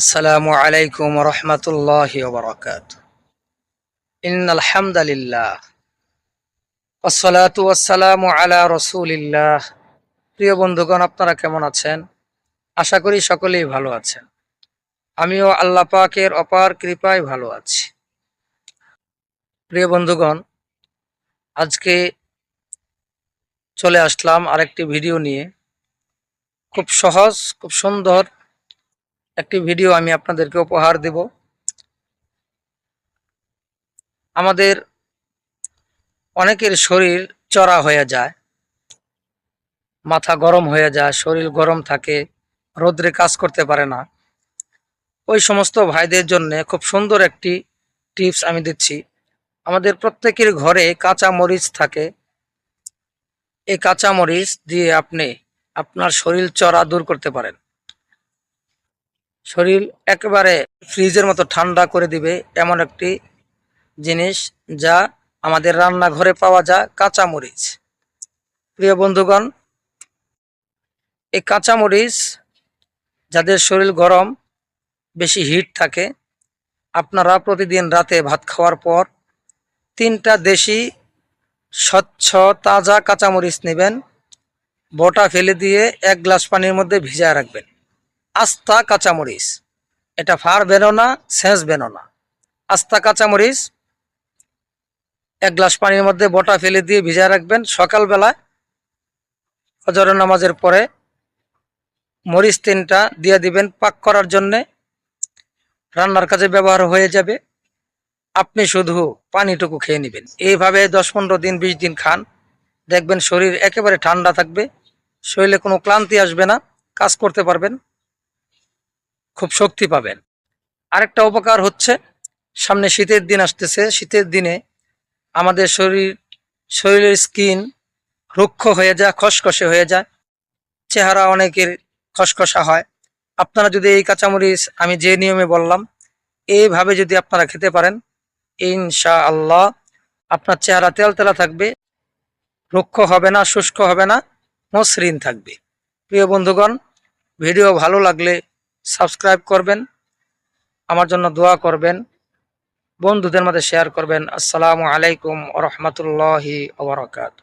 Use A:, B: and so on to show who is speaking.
A: আসসালামু আলাইকুম রহমতুল্লাহ বরকাত ইন আলহামদুলিল্লাহ আসসালাতু আসসালামু আলা রসুলিল্লাহ। প্রিয় বন্ধুগণ, আপনারা কেমন আছেন? আশা করি সকলেই ভালো আছেন। আমিও আল্লাহ পাকের অপার কৃপায় ভালো আছি। প্রিয় বন্ধুগণ, আজকে চলে আসলাম আরেকটি ভিডিও নিয়ে। খুব সহজ, খুব সুন্দর একটি ভিডিও আমি আপনাদেরকে উপহার দেব। আমাদের অনেকের শরীর চড়া হয়ে যায়, মাথা গরম হয়ে যায়, শরীর গরম থাকে, রোদ্রে কাজ করতে পারে না। ওই সমস্ত ভাইদের জন্য খুব সুন্দর একটি টিপস আমি দিচ্ছি। আমাদের প্রত্যেকের ঘরে কাঁচা মরিচ থাকে। এই কাঁচা মরিচ দিয়ে আপনি আপনার শরীর চড়া দূর করতে পারেন। শরীর একেবারে ফ্রিজের মতো ঠান্ডা করে দিবে এমন একটি জিনিস যা আমাদের রান্নাঘরে পাওয়া যায় কাঁচামরিচ। প্রিয় বন্ধুগণ, এই কাঁচামরিচ যাদের শরীর গরম, বেশি হিট থাকে, আপনারা প্রতিদিন রাতে ভাত খাওয়ার পর তিনটা দেশি স্বচ্ছ তাজা কাঁচামরিচ নেবেন। বটা ফেলে দিয়ে এক গ্লাস পানির মধ্যে ভিজায় রাখবেন। আস্তা কাঁচামরিচ। এটা ফার বেরো না, সেঁচ বেরো না। আস্তা কাঁচামরিচ, এক গ্লাস পানির মধ্যে বটা ফেলে দিয়ে ভিজায় রাখবেন। সকালবেলা ফজর নামাজের পরে মরিচ তিনটা দিয়ে দিবেন পাক করার জন্যে। রান্নার কাজে ব্যবহার হয়ে যাবে। আপনি শুধু পানিটুকু খেয়ে নেবেন। এইভাবে দশ পনেরো দিন, বিশ দিন খান। দেখবেন শরীর একেবারে ঠান্ডা থাকবে। শরীরে কোনো ক্লান্তি আসবে না। কাজ করতে পারবেন। খুব শক্তি পাবেন। আরেকটা উপকার হচ্ছে, সামনে শীতের দিন আসতেছে, শীতের দিনে আমাদের শরীর, শরীরের স্কিন রুক্ষ হয়ে যায়, খসখসে হয়ে যায়, চেহারা অনেকের খসখসা হয়। আপনারা যদি এই কাঁচামরিচ আমি যে নিয়মে বললাম, এইভাবে যদি আপনারা খেতে পারেন ইনশা আল্লাহ আপনার চেহারা তেলতেলা থাকবে, রুক্ষ হবে না, শুষ্ক হবে না, মসৃণ থাকবে। প্রিয় বন্ধুগণ, ভিডিও ভালো লাগলে সাবস্ক্রাইব করবেন আমার জন্য দোয়া করবেন বন্ধুদের মধ্যে শেয়ার করবেন। আসসালামু আলাইকুম রহমতুল্লাহি ওবরাকাত